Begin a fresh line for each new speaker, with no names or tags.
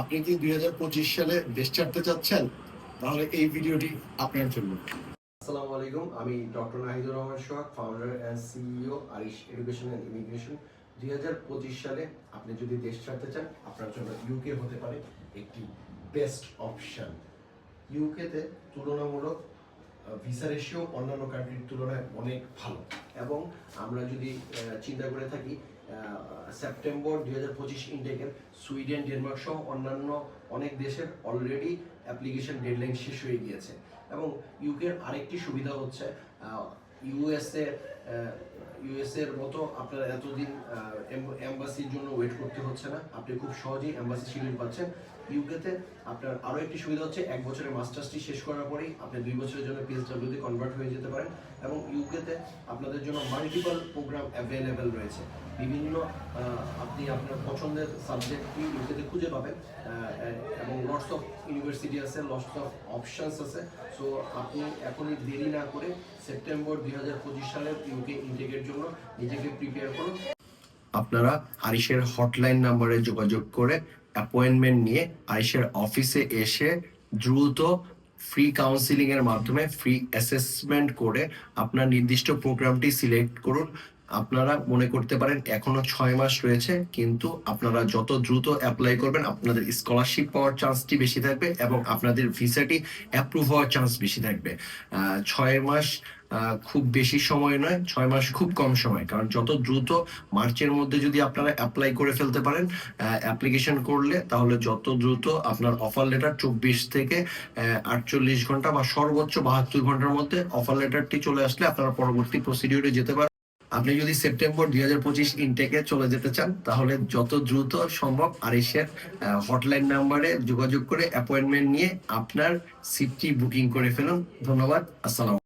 আপনি কি দুই হাজার পঁচিশ সালে দেশ ছাড়তে চাচ্ছেন? তাহলে এই ভিডিওটি আপনার জন্য।
আসসালামু আলাইকুম, আমি doctor Nahidur Rahman Sohag founder and CEO Arish education and immigration দুই সালে আপনি যদি দেশ ছাড়তে চান, আপনার জন্য ইউকে হতে পারে একটি বেস্ট অপশন ইউকেতে তুলনামূলক ভিসা রেশিও অন্যান্য কান্ট্রির তুলনায় অনেক ভালো। এবং আমরা যদি চিন্তা করে থাকি সেপ্টেম্বর দুই হাজার পঁচিশ ইনটেকের সুইডেন ডেনমার্ক সহ অন্যান্য অনেক দেশের অলরেডি অ্যাপ্লিকেশন ডেডলাইন শেষ হয়ে গিয়েছে। এবং ইউকের আরেকটি সুবিধা হচ্ছে ইউএসএ ইউএসএ এর মতো আপনার এতদিন এম্বাসির জন্য ওয়েট করতে হচ্ছে না। আপনি খুব সহজেই এম্বাসি শিডিউল পাচ্ছেন। ইউকেতে আপনার আরও একটি সুবিধা হচ্ছে, এক বছরের মাস্টার্সটি শেষ করার পরেই আপনি দুই বছরের জন্য পিএসডব্লিউতে কনভার্ট হয়ে যেতে পারেন এবং ইউকেতে আপনাদের জন্য মাল্টিপল প্রোগ্রাম অ্যাভেলেবেল রয়েছে। বিভিন্ন আপনি আপনার পছন্দের সাবজেক্টটি ইউকেতে খুঁজে পাবেন এবং লটস অফ ইউনিভার্সিটি আছে লটস অফ অপশনস আছে। সো আপনি এখনই দেরি না করে সেপ্টেম্বর ইউকে জন্য নিজেকে প্রিপেয়ার করুন। আপনারা আরিশের হটলাইন নাম্বারে যোগাযোগ করে অ্যাপয়েন্টমেন্ট নিয়ে আরিশের অফিসে এসে দ্রুত ফ্রি কাউন্সিলিং এর মাধ্যমে ফ্রি অ্যাসেসমেন্ট করে আপনার নির্দিষ্ট প্রোগ্রামটি সিলেক্ট করুন। আপনারা মনে করতে পারেন এখনও ছয় মাস রয়েছে, কিন্তু আপনারা যত দ্রুত অ্যাপ্লাই করবেন, আপনাদের স্কলারশিপ পাওয়ার চান্সটি বেশি থাকবে এবং আপনাদের ভিসাটি অ্যাপ্রুভ হওয়ার চান্স বেশি থাকবে। ছয় মাস খুব বেশি সময় নয়, ছয় মাস খুব কম সময়। কারণ যত দ্রুত মার্চের মধ্যে যদি আপনারা অ্যাপ্লাই করে ফেলতে পারেন অ্যাপ্লিকেশন করলে তাহলে যত দ্রুত আপনার অফার লেটার চব্বিশ থেকে আটচল্লিশ ঘণ্টা বা সর্বোচ্চ বাহাত্তর ঘণ্টার মধ্যে অফার লেটারটি চলে আসলে আপনারা পরবর্তী প্রসিডিউরে যেতে পারেন। আপনি যদি সেপ্টেম্বর দুই হাজার পঁচিশ ইনটেকে চলে যেতে চান, তাহলে যত দ্রুত সম্ভব আরিশের হটলাইন নাম্বারে যোগাযোগ করে অ্যাপয়েন্টমেন্ট নিয়ে আপনার সিটটি বুকিং করে ফেলুন। ধন্যবাদ। আসসালাম